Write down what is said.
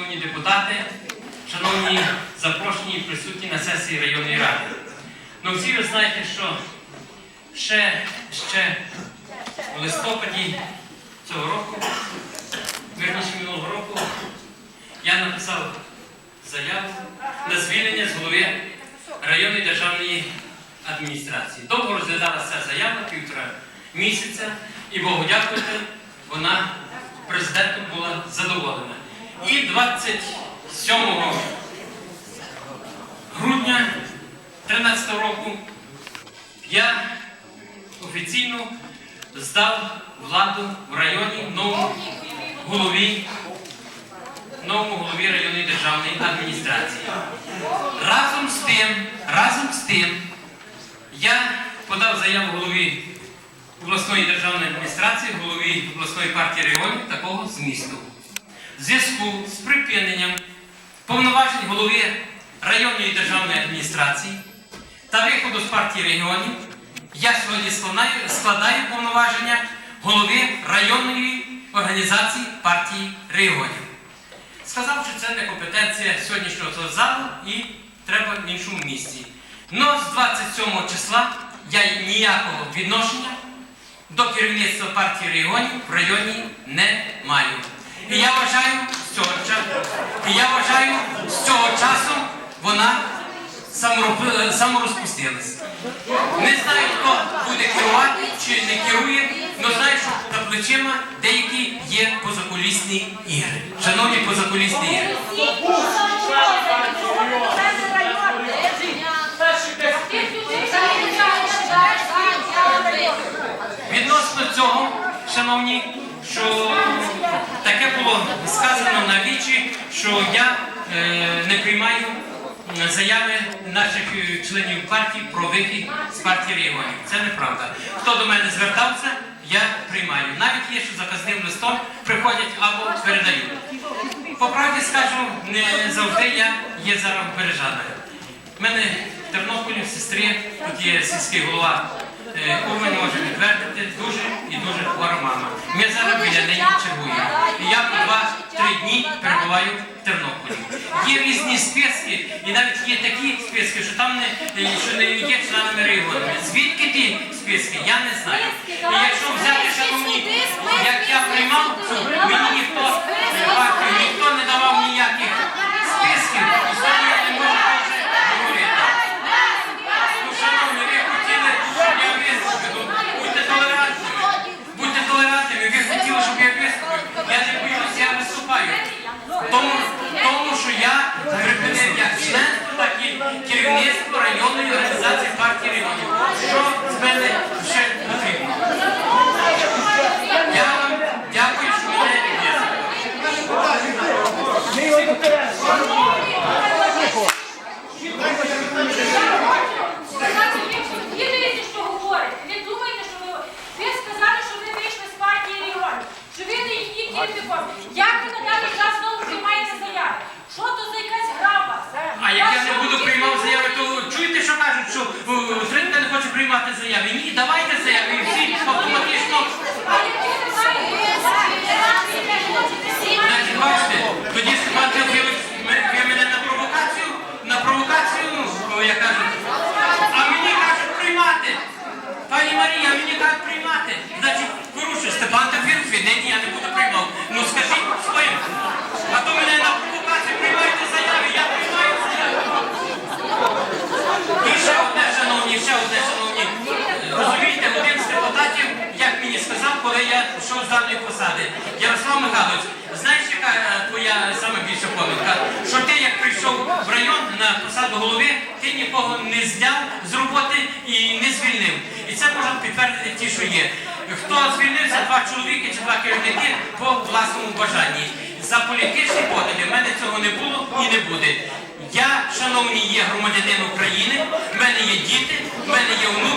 шановні депутати, шановні запрошені і присутні на сесії районної ради. Ну всі ви знаєте, що ще, ще у листопаді цього року, верніше минулого року, я написав заяву на звільнення з голови районної державної адміністрації. Довго розглядалася заява півтора місяця, і Богу дякувати, вона президентом була задоволена. І 27 грудня 2013 року я офіційно здав владу в районі новому голові, новому голові районної державної адміністрації. Разом з тим, разом з тим, я подав заяву голові обласної державної адміністрації, голові обласної партії регіонів такого змісту. Зв'язку з припиненням повноважень голови районної державної адміністрації та виходу з партії регіонів, я сьогодні складаю, повноваження голови районної організації партії регіонів. Сказав, що це не компетенція сьогоднішнього залу і треба в іншому місці. Но з 27 числа я ніякого відношення до керівництва партії регіонів в районі не маю. І я вважаю, з цього часу, і я вважаю, з цього часу вона саморозпустилася. Не знаю, хто буде керувати чи не керує, але знаю, що за плечима деякі є позакулісні ігри. Шановні позакулісні ігри. Шановні, що таке було сказано на вічі, що я е, не приймаю заяви наших е, членів партії про вихід з партії регіонів. Це неправда. Хто до мене звертався, я приймаю. Навіть є, що заказним листом приходять або передають. По правді скажу, не завжди я є зараз бережаною. У мене в Тернополі, в сестрі, тут є сільський голова два-три дні перебуваю в Тернополі. Є різні списки, і навіть є такі списки, що там не, що не є членами регіону. Звідки ті списки, я не знаю. І якщо взяти, шановні, як я приймав, цю, мені ніхто не партію, ніхто не давав ніяких списків, і сьогодні я не можу вже говорити. Ну, шановні, ви хотіли, щоб я виступив. Ну, Будьте толерантними. Будьте толерантними. Ви хотіли, щоб я виступив. Я не боюся, я виступаю. Тому, тому що я припинив як членство, так і керівництво районної організації партії регіонів. Що з мене ще потрібно? Я вам дякую, що мене вислухали. Ви дивіться, що говорите. Ви думаєте, що ви... Ви сказали, що ви вийшли з партії регіонів, що ви не їхні керівником. Як ви на даний час знову приймаєте заяви? Що то за якась гра у вас? А як я не буду приймав заяви, то чуєте, що кажуть, що Тринка не хоче заяви? Ні, давайте заяви, і всі автоматично. А які ви Значить, бачите, тоді Степан Теофілович, ми- ви мене на провокацію, на провокацію, ну, я кажу, а мені кажуть приймати. Пані Марія, мені кажуть приймати. Значить, порушую, Степан Теофілович, ви нині я не буду приймав. Ну скажіть своїм. А то мене на провокацію приймайте заяви, я приймаю заяви. І ще одне, шановні, ще одне, шановні. Розумієте, один з депутатів, як мені сказав, коли я йшов з даної посади. Ярослав Михайлович, знаєш, яка е, твоя саме більша помилка? Що ти, як прийшов в район на посаду голови, ти нікого не зняв з роботи і не звільнив. І це можуть підтвердити ті, що є. Хто звільнився, два чоловіки чи два керівники по власному бажанні. За політичні погляди в мене цього не було і не буде. Я, шановні, є громадянин України, в мене є діти, в мене є внуки,